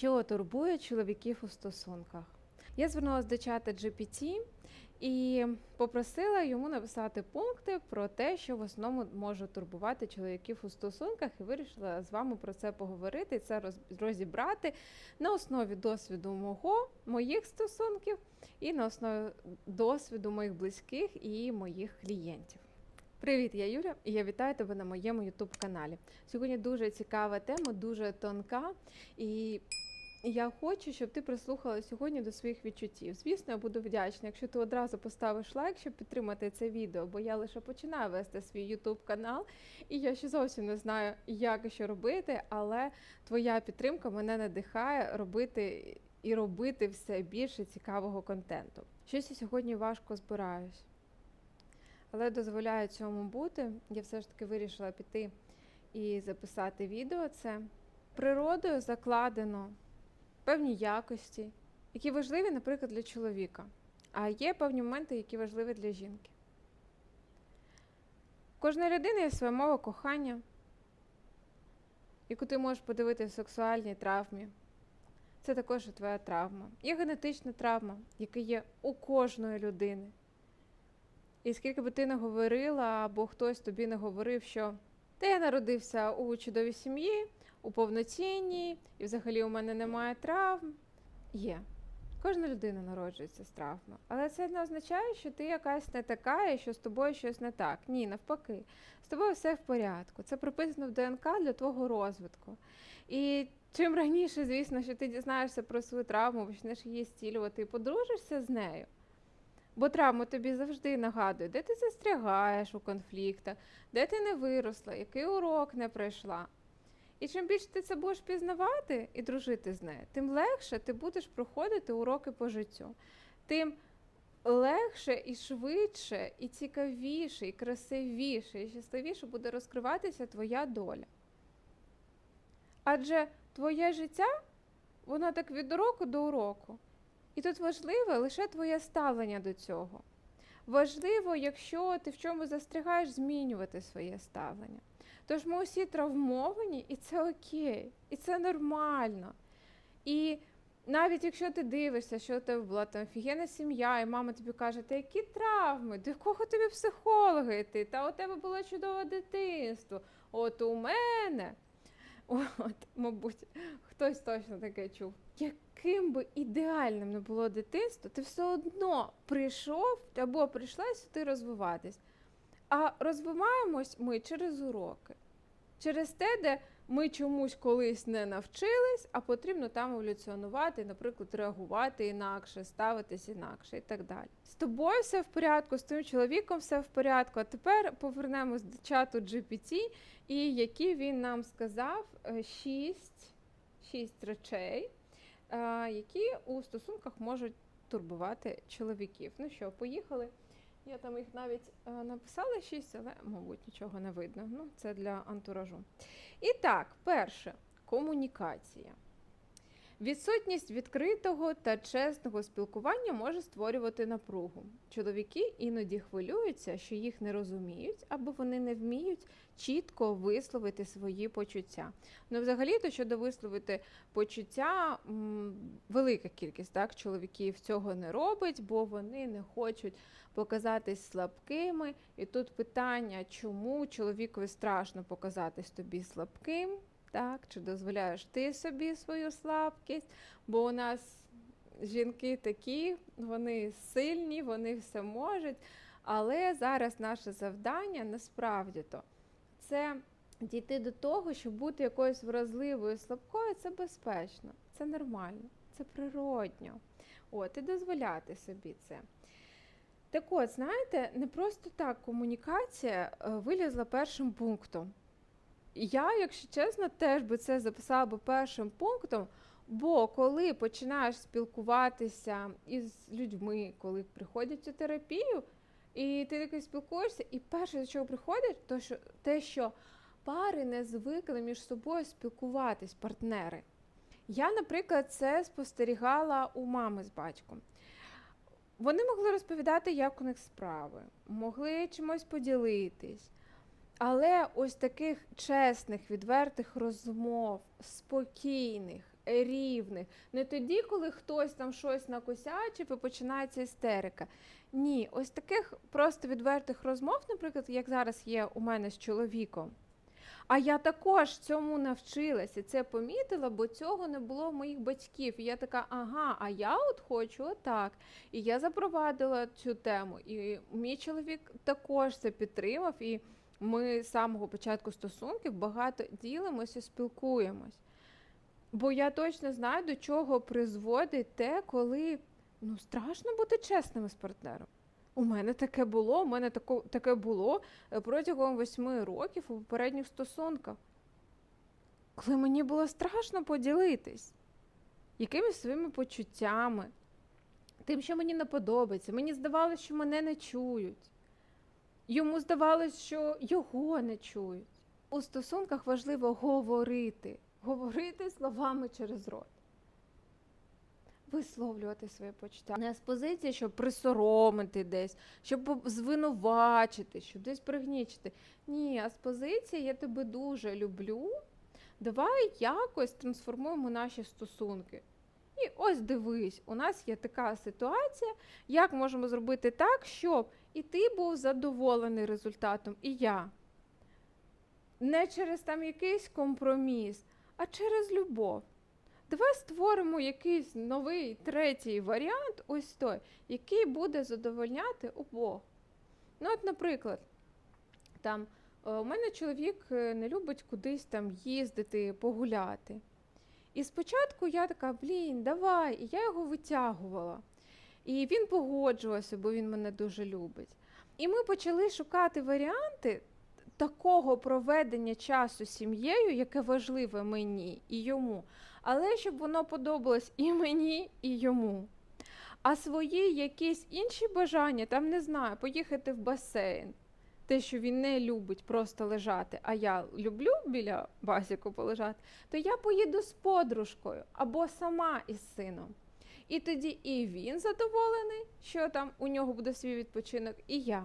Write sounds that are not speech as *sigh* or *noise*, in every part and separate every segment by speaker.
Speaker 1: що турбує чоловіків у стосунках. Я звернулася до чата GPT і попросила йому написати пункти про те, що в основному може турбувати чоловіків у стосунках, і вирішила з вами про це поговорити, і це розібрати на основі досвіду мого, моїх стосунків і на основі досвіду моїх близьких і моїх клієнтів. Привіт, я Юля, і я вітаю тебе на моєму youtube каналі. Сьогодні дуже цікава тема, дуже тонка, і я хочу, щоб ти прислухала сьогодні до своїх відчуттів. Звісно, я буду вдячна, якщо ти одразу поставиш лайк, щоб підтримати це відео, бо я лише починаю вести свій YouTube канал, і я ще зовсім не знаю, як і що робити, але твоя підтримка мене надихає робити і робити все більше цікавого контенту. Щось я сьогодні важко збираюсь, але дозволяю цьому бути. Я все ж таки вирішила піти і записати відео. Це природою закладено певні якості, які важливі, наприклад, для чоловіка, а є певні моменти, які важливі для жінки. Кожна людина є своя мова кохання, яку ти можеш подивити в сексуальній травмі. Це також твоя травма. Є генетична травма, яка є у кожної людини. І скільки би ти не говорила, або хтось тобі не говорив, що я народився у чудовій сім'ї, у повноцінній, і взагалі у мене немає травм. Є. Кожна людина народжується з травмою. Але це не означає, що ти якась не така і що з тобою щось не так. Ні, навпаки. З тобою все в порядку. Це прописано в ДНК для твого розвитку. І чим раніше, звісно, що ти дізнаєшся про свою травму, почнеш її стілювати і подружишся з нею. Бо травма тобі завжди нагадує, де ти застрягаєш у конфліктах, де ти не виросла, який урок не пройшла. І чим більше ти це будеш пізнавати і дружити з нею, тим легше ти будеш проходити уроки по життю. Тим легше і швидше, і цікавіше, і красивіше, і щасливіше буде розкриватися твоя доля. Адже твоє життя, воно так від уроку до уроку. І тут важливе лише твоє ставлення до цього. Важливо, якщо ти в чому застрягаєш, змінювати своє ставлення. Тож ми усі травмовані, і це окей, і це нормально. І навіть якщо ти дивишся, що у тебе була там офігенна сім'я, і мама тобі каже, та які травми, до якого тобі психолога йти? Та у тебе було чудове дитинство. От у мене. От, мабуть, хтось точно таке чув. Яким би ідеальним не було дитинство, ти все одно прийшов або прийшла сюди розвиватись. А розвиваємось ми через уроки, через те, де ми чомусь колись не навчились, а потрібно там еволюціонувати, наприклад, реагувати інакше, ставитись інакше і так далі. З тобою все в порядку, з твоїм чоловіком все в порядку. А тепер повернемось до чату GPT, і які він нам сказав е, шість, шість речей, е, які у стосунках можуть турбувати чоловіків. Ну що, поїхали? Я там їх навіть е, написала шість, але, мабуть, нічого не видно. Ну, це для антуражу. І так, перше комунікація. Відсутність відкритого та чесного спілкування може створювати напругу. Чоловіки іноді хвилюються, що їх не розуміють, або вони не вміють чітко висловити свої почуття. Ну, взагалі, то щодо висловити почуття, велика кількість так, чоловіків цього не робить, бо вони не хочуть показатись слабкими. І тут питання, чому чоловікові страшно показатись тобі слабким? Так, чи дозволяєш ти собі свою слабкість? Бо у нас жінки такі, вони сильні, вони все можуть. Але зараз наше завдання насправді то це дійти до того, щоб бути якоюсь вразливою, слабкою, це безпечно, це нормально, це природньо. От, і дозволяти собі це. Так от, знаєте, не просто так комунікація е, вилізла першим пунктом. Я, якщо чесно, теж би це записала би першим пунктом, бо коли починаєш спілкуватися із людьми, коли приходять у терапію, і ти таки спілкуєшся, і перше, до чого приходить, то що те, що пари не звикли між собою спілкуватись, партнери. Я, наприклад, це спостерігала у мами з батьком. Вони могли розповідати, як у них справи, могли чимось поділитись. Але ось таких чесних, відвертих розмов, спокійних, рівних. Не тоді, коли хтось там щось накосячив і починається істерика. Ні, ось таких просто відвертих розмов, наприклад, як зараз є у мене з чоловіком. А я також цьому навчилася, це помітила, бо цього не було в моїх батьків. І я така, ага, а я от хочу отак. І я запровадила цю тему. І мій чоловік також це підтримав. І ми з самого початку стосунків багато ділимося, спілкуємось. Бо я точно знаю, до чого призводить те, коли ну, страшно бути чесними з партнером. У мене таке було, у мене тако, таке було е, протягом восьми років у попередніх стосунках. Коли мені було страшно поділитись якимись своїми почуттями, тим, що мені не подобається. Мені здавалося, що мене не чують. Йому здавалось, що його не чують. У стосунках важливо говорити, говорити словами через рот. Висловлювати своє почуття. Не з позиції, щоб присоромити десь, щоб звинувачити, щоб десь пригнічити. Ні, а з позиції я тебе дуже люблю. Давай якось трансформуємо наші стосунки. І ось дивись, у нас є така ситуація, як можемо зробити так, щоб і ти був задоволений результатом, і я. Не через там якийсь компроміс, а через любов. Давай створимо якийсь новий третій варіант, ось той, який буде задовольняти обох. Ну, от, наприклад, там е, у мене чоловік е, не любить кудись там їздити, погуляти. І спочатку я така, блін, давай, і я його витягувала. І він погоджувався, бо він мене дуже любить. І ми почали шукати варіанти такого проведення часу з сім'єю, яке важливе мені і йому, але щоб воно подобалось і мені, і йому. А свої якісь інші бажання, там не знаю, поїхати в басейн. Те, що він не любить просто лежати, а я люблю біля басіку полежати, то я поїду з подружкою або сама із сином. І тоді і він задоволений, що там у нього буде свій відпочинок, і я.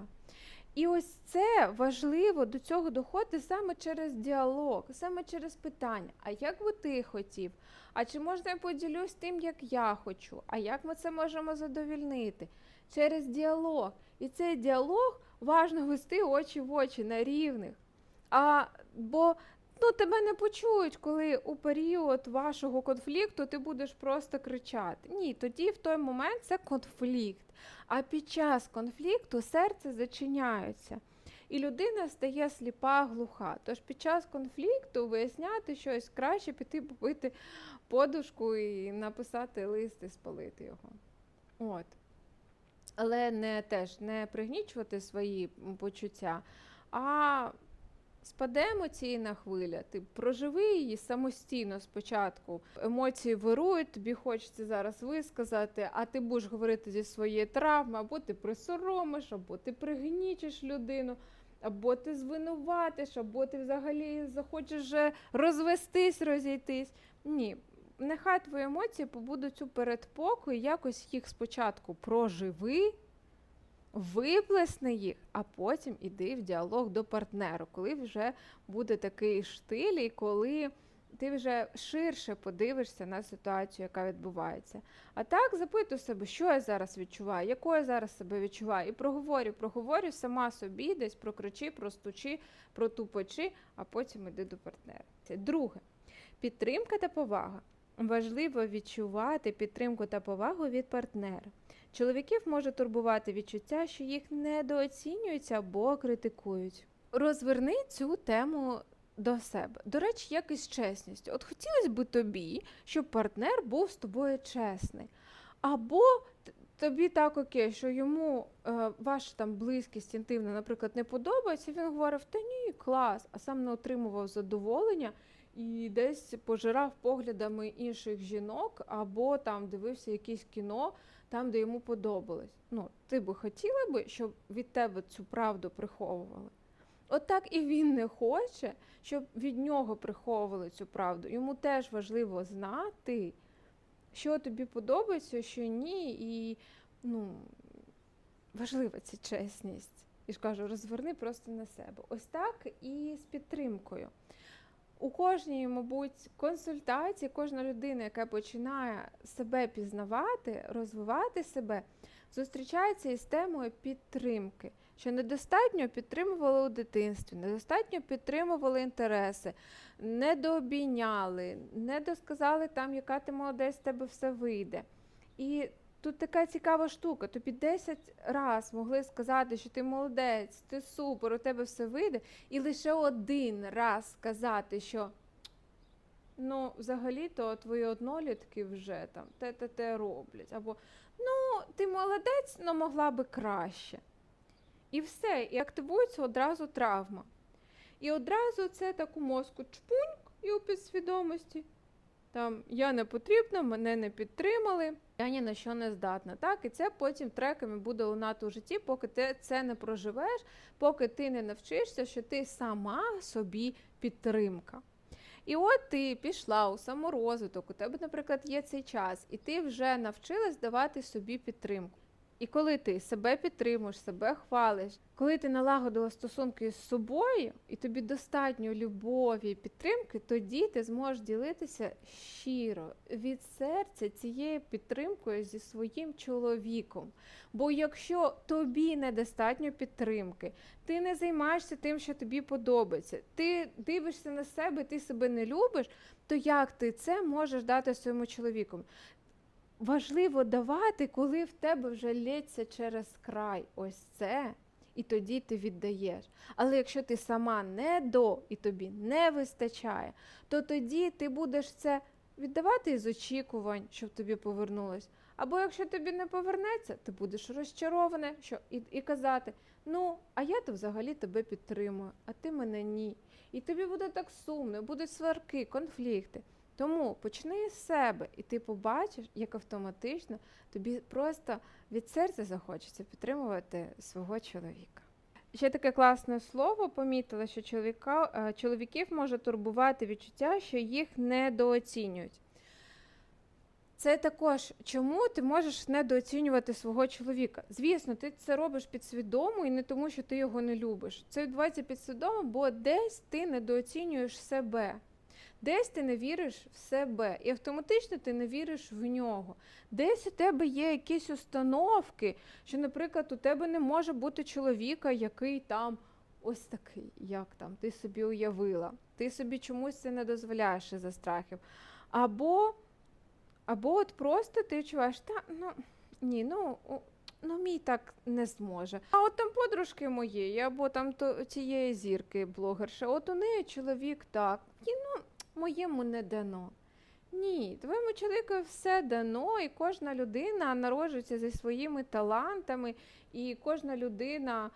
Speaker 1: І ось це важливо до цього доходити саме через діалог, саме через питання. А як би ти хотів? А чи можна я поділюсь тим, як я хочу? А як ми це можемо задовільнити? Через діалог. І цей діалог важно вести очі в очі на рівних. А, Бо ну, тебе не почують, коли у період вашого конфлікту ти будеш просто кричати. Ні, тоді в той момент це конфлікт. А під час конфлікту серце зачиняється. І людина стає сліпа, глуха. Тож під час конфлікту виясняти щось краще піти попити подушку і написати лист і спалити його. От. Але не теж не пригнічувати свої почуття, а спаде емоційна хвиля. Ти проживи її самостійно спочатку. Емоції вирують, тобі хочеться зараз висказати, а ти будеш говорити зі своєї травми, або ти присоромиш, або ти пригнічиш людину. Або ти звинуватиш, або ти взагалі захочеш розвестись, розійтись. Ні, нехай твої емоції побудуть у передпокої, якось їх спочатку проживи, виплесни їх, а потім іди в діалог до партнеру, коли вже буде такий штиль, і коли ти вже ширше подивишся на ситуацію, яка відбувається. А так запитуй себе, що я зараз відчуваю, якою я зараз себе відчуваю. І проговорю, проговорю сама собі, десь прокричи, простучи, протупочи, а потім іди до партнера. Це друге. Підтримка та повага. Важливо відчувати підтримку та повагу від партнера. Чоловіків може турбувати відчуття, що їх недооцінюються або критикують. Розверни цю тему до себе. До речі, як із чесністю. От хотілося б тобі, щоб партнер був з тобою чесний. Або тобі так окей, що йому е, ваша там близькість інтимна, наприклад, не подобається, він говорив, та ні, клас, а сам не отримував задоволення і десь пожирав поглядами інших жінок, або там дивився якесь кіно, там, де йому подобалось. Ну, ти би хотіла би, щоб від тебе цю правду приховували? От і він не хоче, щоб від нього приховували цю правду. Йому теж важливо знати, що тобі подобається, що ні, і ну, важлива ця чесність. І ж кажу, розверни просто на себе. Ось так і з підтримкою. У кожній, мабуть, консультації, кожна людина, яка починає себе пізнавати, розвивати себе, зустрічається із темою підтримки, що недостатньо підтримували у дитинстві, недостатньо підтримували інтереси, недообійняли, не досказали там, яка ти молодець, в тебе все вийде. І тут така цікава штука. Тобі 10 раз могли сказати, що ти молодець, ти супер, у тебе все вийде, і лише один раз сказати, що ну, взагалі-то твої однолітки вже там те-те-те роблять. Або ну, ти молодець, але могла би краще. І все, і активується одразу травма. І одразу це так у мозку чпуньк і у підсвідомості. Там я не потрібна, мене не підтримали, я ні на що не здатна. Так, і це потім треками буде лунати у житті, поки ти це не проживеш, поки ти не навчишся, що ти сама собі підтримка. І от ти пішла у саморозвиток, у тебе, наприклад, є цей час, і ти вже навчилась давати собі підтримку. І коли ти себе підтримуєш, себе хвалиш, коли ти налагодила стосунки з собою, і тобі достатньо любові і підтримки, тоді ти зможеш ділитися щиро від серця цією підтримкою зі своїм чоловіком. Бо якщо тобі недостатньо підтримки, ти не займаєшся тим, що тобі подобається, ти дивишся на себе, ти себе не любиш, то як ти це можеш дати своєму чоловіку? Важливо давати, коли в тебе вже лється через край ось це, і тоді ти віддаєш. Але якщо ти сама не до і тобі не вистачає, то тоді ти будеш це віддавати із очікувань, щоб тобі повернулось. Або якщо тобі не повернеться, ти будеш розчарований що, і, і казати: ну, а я то взагалі тебе підтримую, а ти мене ні. І тобі буде так сумно, будуть сварки, конфлікти. Тому почни з себе, і ти побачиш, як автоматично тобі просто від серця захочеться підтримувати свого чоловіка. Ще таке класне слово помітила, що чоловіка, е, чоловіків може турбувати відчуття, що їх недооцінюють. Це також чому ти можеш недооцінювати свого чоловіка. Звісно, ти це робиш підсвідомо і не тому, що ти його не любиш. Це відбувається підсвідомо, бо десь ти недооцінюєш себе. Десь ти не віриш в себе, і автоматично ти не віриш в нього. Десь у тебе є якісь установки, що, наприклад, у тебе не може бути чоловіка, який там ось такий, як там ти собі уявила. Ти собі чомусь це не дозволяєш із-за страхів. Або, або от просто ти відчуваєш, та ну ні, ну. Ну, мій так не зможе. А от там подружки моєї, або там то цієї зірки блогерша, от у неї чоловік так. І, ну, моєму не дано. Ні, твоєму чоловіку все дано, і кожна людина народжується зі своїми талантами, і кожна людина,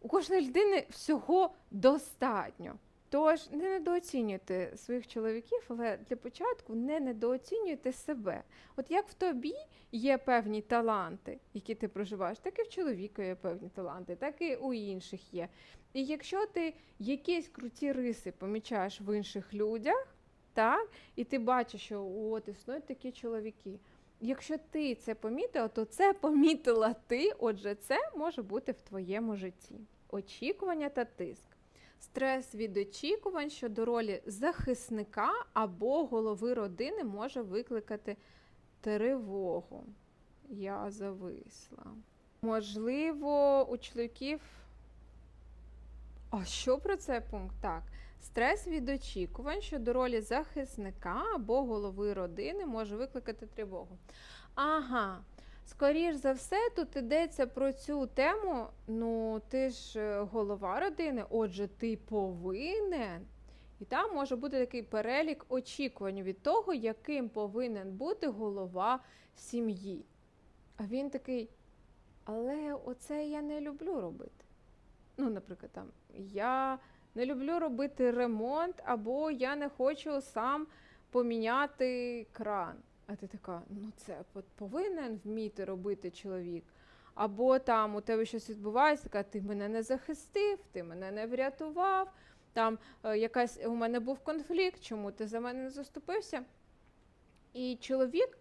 Speaker 1: у кожної людини всього достатньо. Тож не недооцінюйте своїх чоловіків, але для початку не недооцінюйте себе. От як в тобі є певні таланти, які ти проживаєш, так і в чоловіка є певні таланти, так і у інших є. І якщо ти якісь круті риси помічаєш в інших людях, так, і ти бачиш, що от існують такі чоловіки. Якщо ти це помітила, то це помітила ти, отже, це може бути в твоєму житті. Очікування та тиск. Стрес від очікувань щодо ролі захисника або голови родини може викликати тривогу. Я зависла. Можливо, у чоловіків. А що про це пункт? Так. Стрес від очікувань щодо ролі захисника або голови родини може викликати тривогу. Ага, скоріш за все, тут йдеться про цю тему. Ну, ти ж е, голова родини, отже, ти повинен. І там може бути такий перелік очікувань від того, яким повинен бути голова сім'ї. А він такий, але оце я не люблю робити. Ну, наприклад, там я не люблю робити ремонт, або я не хочу сам поміняти кран. А ти така, ну це повинен вміти робити чоловік. Або там у тебе щось відбувається, така ти мене не захистив, ти мене не врятував. Там е, якась у мене був конфлікт, чому ти за мене не заступився? І чоловік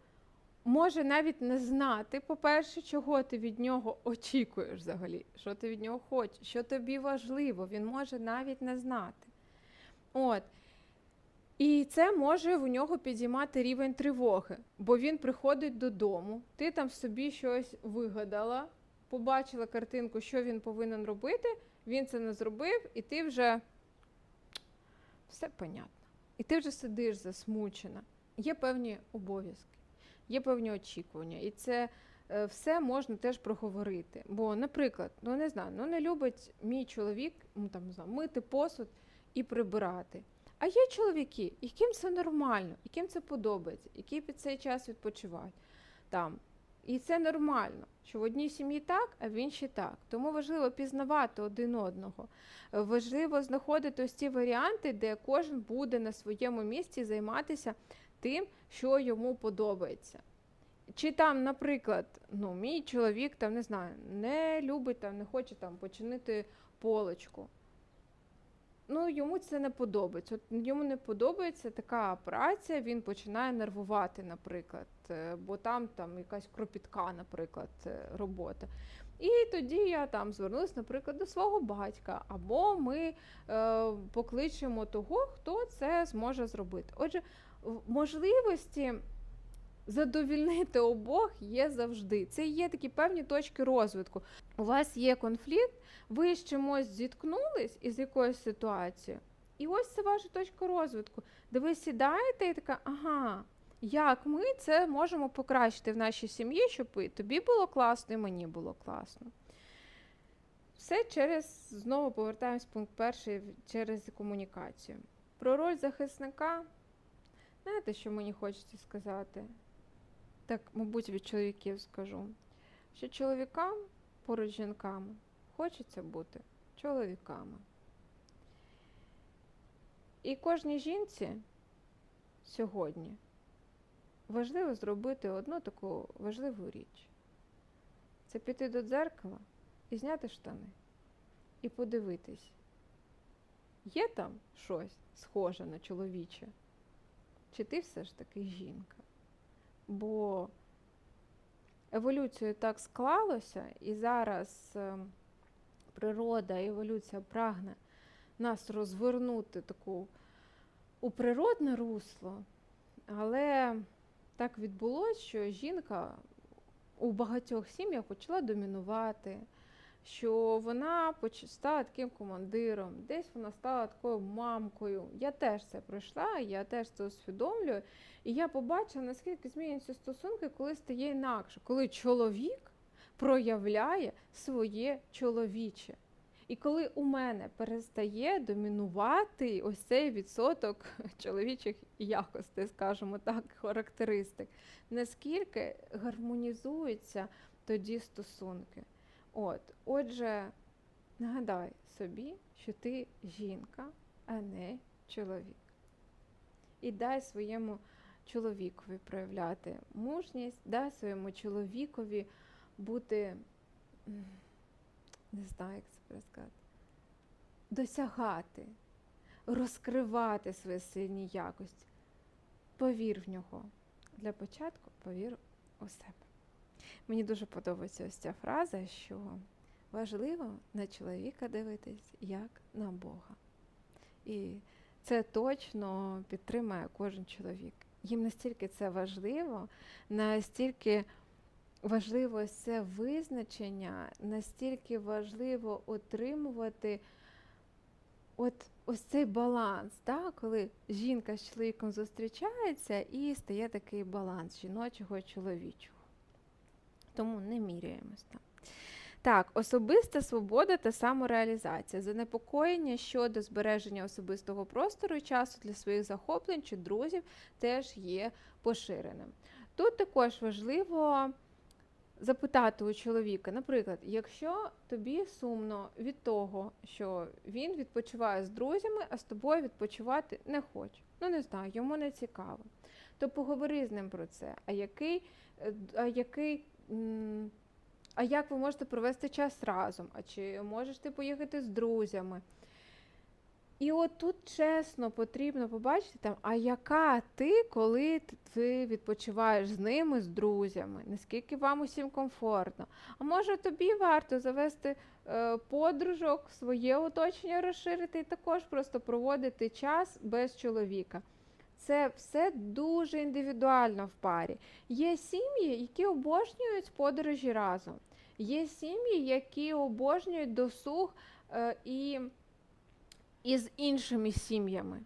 Speaker 1: може навіть не знати, по-перше, чого ти від нього очікуєш взагалі, що ти від нього хочеш, що тобі важливо, він може навіть не знати. От. І це може в нього підіймати рівень тривоги, бо він приходить додому, ти там собі щось вигадала, побачила картинку, що він повинен робити, він це не зробив, і ти вже все понятно. І ти вже сидиш засмучена. Є певні обов'язки, є певні очікування, і це е, все можна теж проговорити. Бо, наприклад, ну не знаю, ну не любить мій чоловік ну, там, не знаю, мити посуд і прибирати. А є чоловіки, яким це нормально, яким це подобається, які під цей час відпочивають там. І це нормально, що в одній сім'ї так, а в іншій так. Тому важливо пізнавати один одного. Важливо знаходити ось ці варіанти, де кожен буде на своєму місці займатися тим, що йому подобається. Чи там, наприклад, ну, мій чоловік там не знаю, не любить там, не хоче там починити полочку. Ну, йому це не подобається. От йому не подобається така праця, він починає нервувати, наприклад, е, бо там, там якась кропітка, наприклад, е, робота. І тоді я там звернусь, наприклад, до свого батька, або ми е, покличемо того, хто це зможе зробити. Отже, можливості задовільнити обох є завжди. Це є такі певні точки розвитку. У вас є конфлікт, ви з чимось зіткнулись із якоюсь ситуацією, і ось це ваша точка розвитку, де ви сідаєте і така, ага, як ми це можемо покращити в нашій сім'ї, щоб і тобі було класно, і мені було класно. Все через, знову повертаємось пункт перший, через комунікацію. Про роль захисника, знаєте, що мені хочеться сказати? Так, мабуть, від чоловіків скажу, що чоловікам поруч з жінками хочеться бути чоловіками. І кожній жінці сьогодні важливо зробити одну таку важливу річ. Це піти до дзеркала і зняти штани, і подивитись, є там щось схоже на чоловіче, чи ти все ж таки жінка? Бо еволюцією так склалося, і зараз е, природа, еволюція прагне нас розвернути таку у природне русло, але так відбулося, що жінка у багатьох сім'ях почала домінувати, що вона стала таким командиром, десь вона стала такою мамкою. Я теж це пройшла, я теж це усвідомлюю. І я побачила, наскільки змінюються стосунки, коли стає інакше, коли чоловік проявляє своє чоловіче. І коли у мене перестає домінувати ось цей відсоток *laughs* чоловічих якостей, скажімо так, характеристик, наскільки гармонізуються тоді стосунки. От, отже, нагадай собі, що ти жінка, а не чоловік. І дай своєму чоловікові проявляти мужність, дай своєму чоловікові бути, не знаю, як це пересказати, досягати, розкривати свої сильні якості. Повір в нього. Для початку повір у себе. Мені дуже подобається ось ця фраза, що важливо на чоловіка дивитись як на Бога. І це точно підтримає кожен чоловік. Їм настільки це важливо, настільки важливо це визначення, настільки важливо отримувати от ось цей баланс, да, коли жінка з чоловіком зустрічається і стає такий баланс жіночого і чоловічого. Тому не міряємось там. Так, особиста свобода та самореалізація, занепокоєння щодо збереження особистого простору і часу для своїх захоплень чи друзів теж є поширеним. Тут також важливо запитати у чоловіка, наприклад, якщо тобі сумно від того, що він відпочиває з друзями, а з тобою відпочивати не хоче. Ну не знаю, йому не цікаво. То поговори з ним про це. А який, е, а який а як ви можете провести час разом? А чи можеш ти поїхати з друзями? І от тут чесно потрібно побачити там, а яка ти, коли ти відпочиваєш з ними, з друзями, наскільки вам усім комфортно. А може тобі варто завести е, подружок, своє оточення розширити і також просто проводити час без чоловіка. Це все дуже індивідуально в парі. Є сім'ї, які обожнюють подорожі разом. Є сім'ї, які обожнюють досуг е, і, і з іншими сім'ями.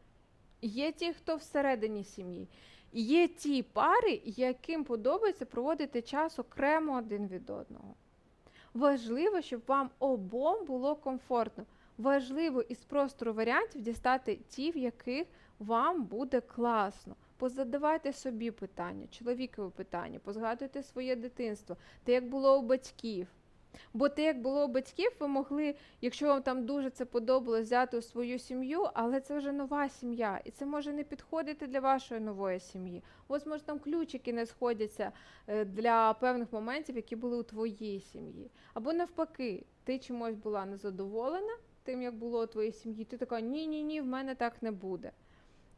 Speaker 1: Є ті, хто всередині сім'ї. Є ті пари, яким подобається проводити час окремо один від одного. Важливо, щоб вам обом було комфортно. Важливо із простору варіантів дістати ті, в яких вам буде класно. Позадавайте собі питання, чоловікові питання, позгадуйте своє дитинство, те, як було у батьків. Бо те, як було у батьків, ви могли, якщо вам там дуже це подобалось, взяти у свою сім'ю, але це вже нова сім'я, і це може не підходити для вашої нової сім'ї. Вас може там ключики не сходяться е, для певних моментів, які були у твоїй сім'ї. Або навпаки, ти чимось була незадоволена тим, як було у твоїй сім'ї. Ти така ні, ні, ні, в мене так не буде.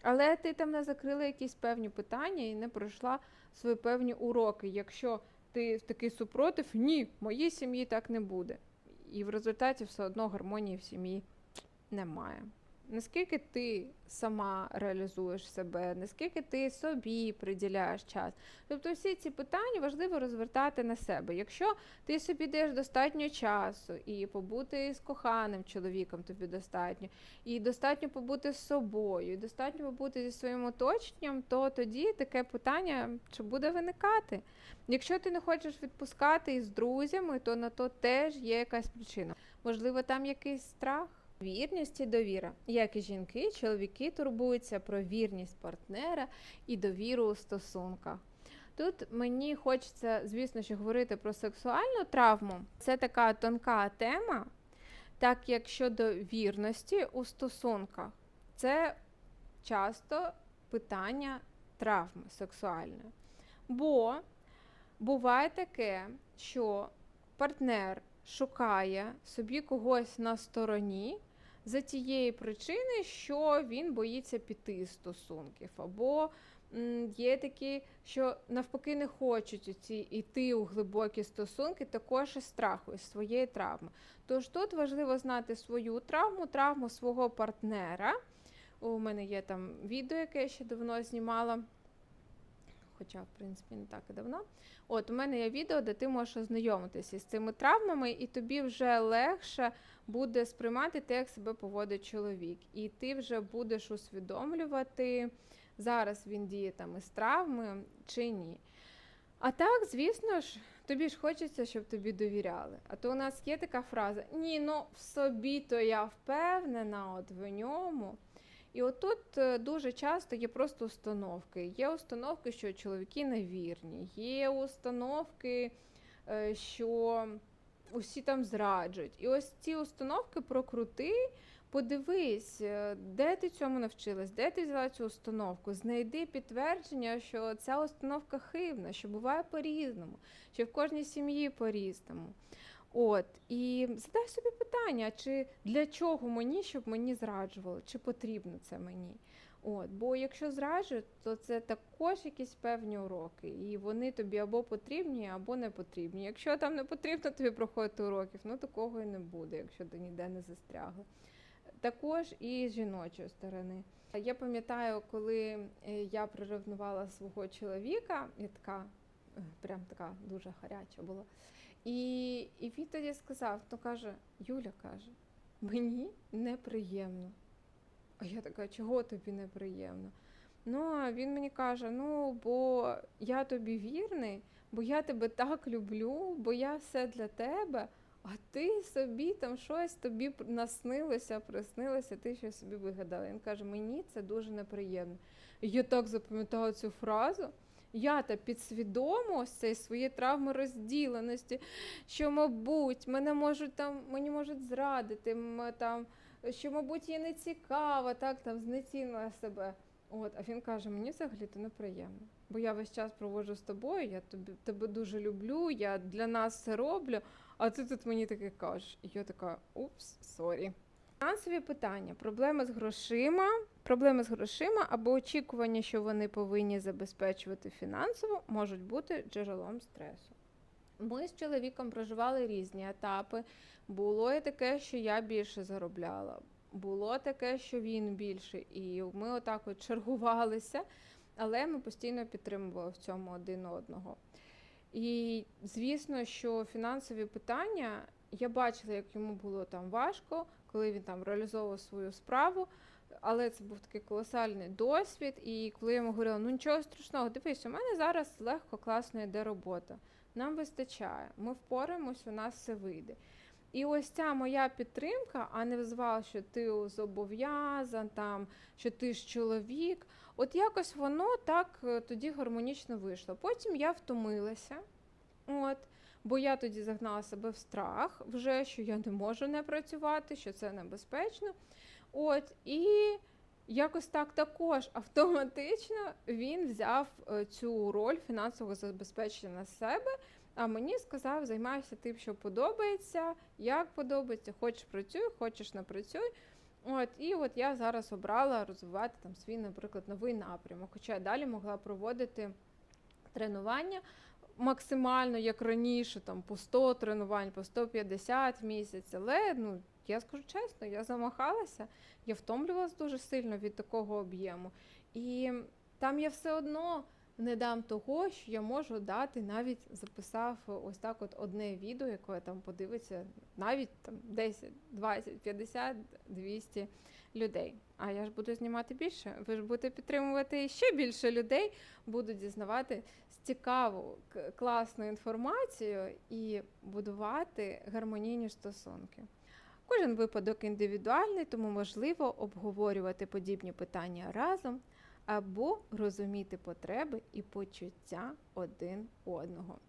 Speaker 1: Але ти там не закрила якісь певні питання і не пройшла свої певні уроки. Якщо ти такий супротив, ні, в моїй сім'ї так не буде. І в результаті все одно гармонії в сім'ї немає. Наскільки ти сама реалізуєш себе, наскільки ти собі приділяєш час. Тобто всі ці питання важливо розвертати на себе. Якщо ти собі даєш достатньо часу і побути з коханим чоловіком тобі достатньо, і достатньо побути з собою, і достатньо побути зі своїм оточенням, то тоді таке питання чи буде виникати. Якщо ти не хочеш відпускати із друзями, то на то теж є якась причина. Можливо, там якийсь страх. Вірність і довіра. Як і жінки, чоловіки турбуються про вірність партнера і довіру у стосунках. Тут мені хочеться, звісно, що говорити про сексуальну травму. Це така тонка тема, так як щодо вірності у стосунках, це часто питання травми сексуальної. Бо буває таке, що партнер шукає собі когось на стороні за тієї причини, що він боїться піти з стосунків, або є такі, що навпаки не хочуть ці йти у глибокі стосунки, також із страху, із своєї травми. Тож тут важливо знати свою травму, травму свого партнера. У мене є там відео, яке я ще давно знімала. Хоча, в принципі, не так і давно. От, у мене є відео, де ти можеш ознайомитися з цими травмами, і тобі вже легше буде сприймати те, як себе поводить чоловік. І ти вже будеш усвідомлювати, зараз він діє там із травми чи ні. А так, звісно ж, тобі ж хочеться, щоб тобі довіряли. А то у нас є така фраза: ні, ну в собі то я впевнена, от в ньому. І отут е, дуже часто є просто установки. Є установки, що чоловіки невірні, є установки, е, що усі там зраджують. І ось ці установки прокрути, подивись, е, де ти цьому навчилась, де ти взяла цю установку, знайди підтвердження, що ця установка хибна, що буває по-різному, що в кожній сім'ї по-різному. От, і задай собі питання, чи для чого мені, щоб мені зраджували, чи потрібно це мені. От, Бо якщо зраджують, то це також якісь певні уроки, і вони тобі або потрібні, або не потрібні. Якщо там не потрібно тобі проходити уроків, ну такого і не буде, якщо ти ніде не застрягла. Також і з жіночої сторони. Я пам'ятаю, коли е, я приревнувала свого чоловіка, я така, е, прям така дуже гаряча була. І, і він тоді сказав, то каже, Юля каже, мені неприємно. А я така, чого тобі неприємно? Ну, а він мені каже: ну, бо я тобі вірний, бо я тебе так люблю, бо я все для тебе, а ти собі там щось тобі наснилося, приснилося, ти щось собі вигадала. Він каже, мені це дуже неприємно. І я так запам'ятала цю фразу. Я та підсвідомо цієї свої травми розділеності, що, мабуть, мене можуть там, мені можуть зрадити, там, що, мабуть, я не цікава, так, там, знецінила себе. От, а він каже, мені взагалі то неприємно. Бо я весь час проводжу з тобою, я тобі, тебе дуже люблю, я для нас все роблю, а ти тут мені таке кажеш. І я така, упс, сорі. Фінансові питання, проблеми з грошима, проблеми з грошима або очікування, що вони повинні забезпечувати фінансово, можуть бути джерелом стресу. Ми з чоловіком проживали різні етапи. Було і таке, що я більше заробляла. було таке, що він більше, і ми отак от чергувалися, але ми постійно підтримували в цьому один одного. І звісно, що фінансові питання я бачила, як йому було там важко, коли він там реалізовував свою справу. Але це був такий колосальний досвід. І коли я йому говорила, ну нічого страшного, дивись, у мене зараз легко, класно йде робота. Нам вистачає, ми впораємось, у нас все вийде. І ось ця моя підтримка, а не взвал, що ти зобов'язан, там, що ти ж чоловік. От якось воно так е, тоді гармонічно вийшло. Потім я втомилася, от, бо я тоді загнала себе в страх, вже що я не можу не працювати, що це небезпечно. От, і якось так також автоматично він взяв е, цю роль фінансового забезпечення на себе. А мені сказав, займайся тим, що подобається, як подобається, хочеш працюй, хочеш не працюй. От, і от я зараз обрала розвивати там свій, наприклад, новий напрямок. Хоча я далі могла проводити тренування максимально, як раніше, там по 100 тренувань, по 150 в місяць. Але ну, я скажу чесно, я замахалася, я втомлювалася дуже сильно від такого об'єму. І там я все одно не дам того, що я можу дати, навіть записав ось так от одне відео, яке там подивиться навіть там 10, 20, 50, 200 людей. А я ж буду знімати більше. Ви ж будете підтримувати ще більше людей, будуть дізнавати цікаву, класну інформацію і будувати гармонійні стосунки. Кожен випадок індивідуальний, тому можливо обговорювати подібні питання разом або розуміти потреби і почуття один одного.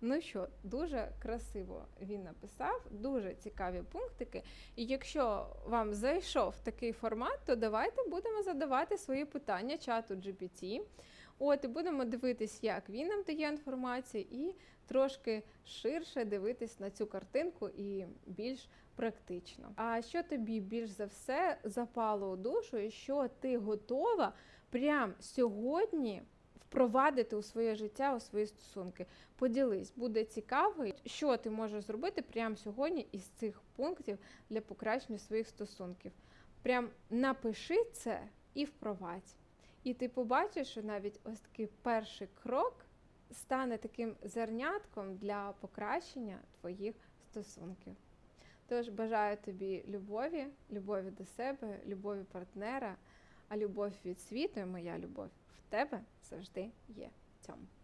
Speaker 1: Ну що, дуже красиво він написав, дуже цікаві пунктики. І якщо вам зайшов такий формат, то давайте будемо задавати свої питання чату GPT. От і будемо дивитись, як він нам дає інформацію, і трошки ширше дивитись на цю картинку і більш практично. А що тобі більш за все запало у душу, і що ти готова прямо сьогодні впровадити у своє життя, у свої стосунки? Поділись, буде цікаво, що ти можеш зробити прямо сьогодні із цих пунктів для покращення своїх стосунків. Прям напиши це і впровадь. І ти побачиш, що навіть ось такий перший крок стане таким зернятком для покращення твоїх стосунків. Тож бажаю тобі любові, любові до себе, любові партнера, а любов від світу і моя любов в тебе завжди є. Цьому.